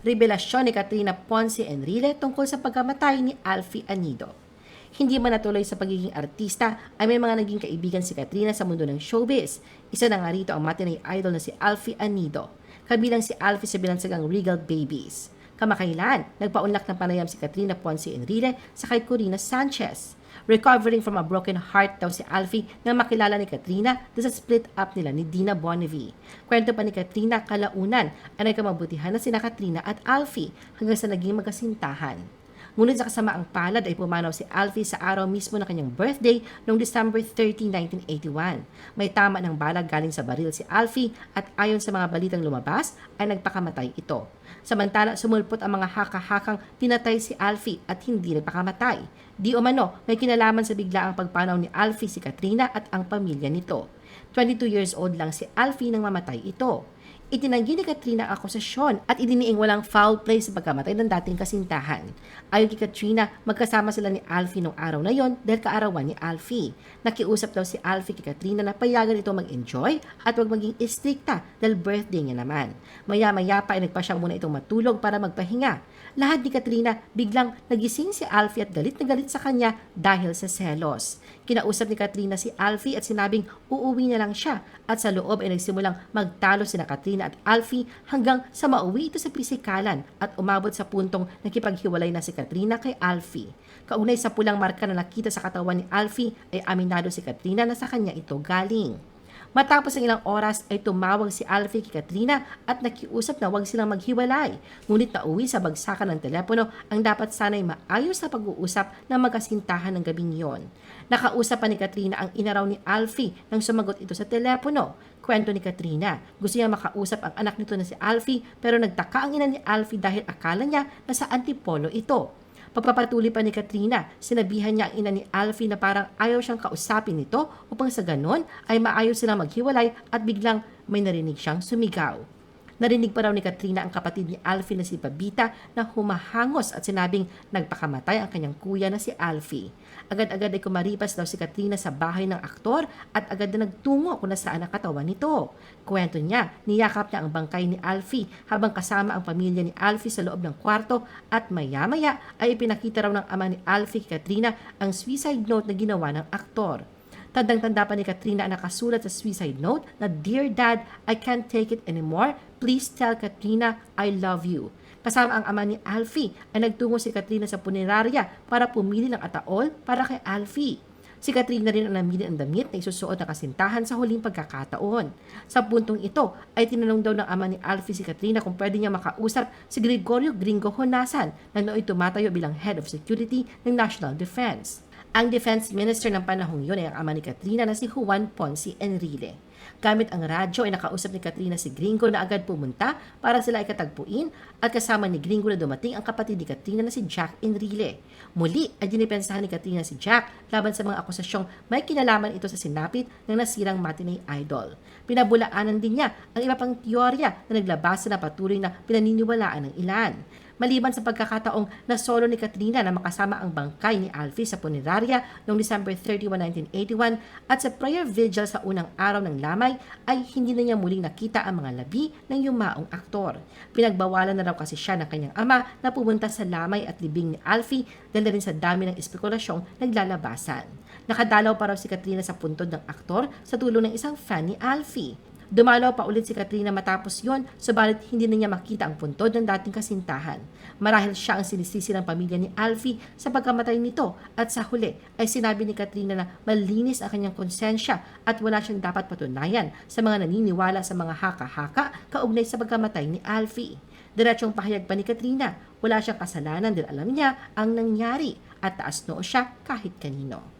Revelasyon ni Katrina Ponce Enrile tungkol sa pagkamatay ni Alfie Anido. Hindi man natuloy sa pagiging artista, ay may mga naging kaibigan si Katrina sa mundo ng showbiz. Isa na nga rito ang matinee idol na si Alfie Anido. Kabilang si Alfie sa binansagang Regal Babies. Kamakailan, nagpaunlak ng panayam si Katrina Ponce Enrile sa kay Corina Sanchez. Recovering from a broken heart daw si Alfie nang makilala ni Katrina doon sa split up nila ni Dina Bonnevie. Kwento pa ni Katrina kalaunan ay nagkamabutihan na sina Katrina at Alfie hanggang sa naging magkasintahan. Ngunit sa kasamaang palad ay pumanaw si Alfie sa araw mismo ng kanyang birthday noong December 30, 1981. May tama ng balag galing sa baril si Alfie at ayon sa mga balitang lumabas ay nagpakamatay ito. Samantala, sumulpot ang mga haka-hakang pinatay si Alfie at hindi nagpakamatay. Di umano, may kinalaman sa biglaang pagpanaw ni Alfie si Katrina at ang pamilya nito. 22 years old lang si Alfie nang mamatay ito. Itinanggi ni Katrina ang akusasyon at idiniing walang foul play sa pagkamatay ng dating kasintahan. Ayon kay Katrina, magkasama sila ni Alfie nung araw na yon dahil kaarawan ni Alfie. Nakiusap daw si Alfie kay Katrina na payagan ito mag-enjoy at huwag maging istrikta dahil birthday niya naman. Maya-maya pa ay nagpa siya muna itong matulog para magpahinga. Lahat ni Katrina, biglang nagising si Alfie at galit na galit sa kanya dahil sa selos. Kinausap ni Katrina si Alfie at sinabing uuwi na lang siya at sa loob ay nagsimulang magtalo sina Katrina at Alfie hanggang sa mauwi ito sa pisikalan at umabot sa puntong nakipaghiwalay na si Katrina kay Alfie. Kaunay sa pulang marka na nakita sa katawan ni Alfie ay aminado si Katrina na sa kanya ito galing. Matapos ang ilang oras ay tumawag si Alfie kay Katrina at nakiusap na huwag silang maghiwalay. Ngunit nauwi sa bagsakan ng telepono ang dapat sana'y maayos na pag-uusap na magkasintahan ng gabing yon. Nakausap pa ni Katrina ang inaraw ni Alfie nang sumagot ito sa telepono. Kwento ni Katrina, gusto niya makausap ang anak nito na si Alfie pero nagtaka ang ina ni Alfie dahil akala niya na sa antipolo ito. Pagpapatuloy pa ni Katrina, sinabihan niya ang ina ni Alfie na parang ayaw siyang kausapin nito upang sa ganon ay maayos silang maghiwalay at biglang may narinig siyang sumigaw. Narinig pa raw ni Katrina ang kapatid ni Alfie na si Babita na humahangos at sinabing nagpakamatay ang kanyang kuya na si Alfie. Agad-agad ay kumaripas daw si Katrina sa bahay ng aktor at agad na nagtungo kung nasaan ang katawan nito. Kwento niya, niyakap niya ang bangkay ni Alfie habang kasama ang pamilya ni Alfie sa loob ng kwarto at maya-maya ay ipinakita raw ng ama ni Alfie kay Katrina ang suicide note na ginawa ng aktor. Tandang-tanda pa ni Katrina ang nakasulat sa suicide note na Dear Dad, I can't take it anymore. Please tell Katrina I love you. Kasama ang ama ni Alfie ay nagtungo si Katrina sa punerarya para pumili ng ataol para kay Alfie. Si Katrina rin ang namili ng damit na isusuot na kasintahan sa huling pagkakataon. Sa puntong ito ay tinanong daw ng ama ni Alfie si Katrina kung pwede niya makausap si Gregorio Gringo Honasan na nooy tumatayo bilang Head of Security ng National Defense. Ang Defense Minister ng panahong yun ay ang ama ni Katrina na si Juan Ponce Enrile. Gamit ang radyo ay nakausap ni Katrina si Gringo na agad pumunta para sila ay katagpuin at kasama ni Gringo na dumating ang kapatid ni Katrina na si Jack Enrile. Muli ay dinipensahan ni Katrina si Jack laban sa mga akusasyong may kinalaman ito sa sinapit ng nasirang matinee idol. Pinabulaanan din niya ang iba pang teorya na naglabasa na patuloy na pinaniniwalaan ng ilan. Maliban sa pagkakataong na solo ni Katrina na makasama ang bangkay ni Alfie sa punerarya noong December 31, 1981 at sa prayer vigil sa unang araw ng lamay ay hindi na niya muling nakita ang mga labi ng yumaong aktor. Pinagbawalan na raw kasi siya ng kanyang ama na pumunta sa lamay at libing ni Alfie dahil rin sa dami ng espekulasyong naglalabasan. Nakadalaw pa raw si Katrina sa puntod ng aktor sa tulong ng isang fan ni Alfie. Dumalaw pa ulit si Katrina matapos yon, subalit hindi na niya makita ang puntod ng dating kasintahan. Marahil siya ang sinisisi ng pamilya ni Alfie sa pagkamatay nito at sa huli ay sinabi ni Katrina na malinis ang kanyang konsensya at wala siyang dapat patunayan sa mga naniniwala sa mga haka-haka kaugnay sa pagkamatay ni Alfie. Diretsong pahayag pa ni Katrina, wala siyang kasalanan dahil alam niya ang nangyari at taas noo siya kahit kanino.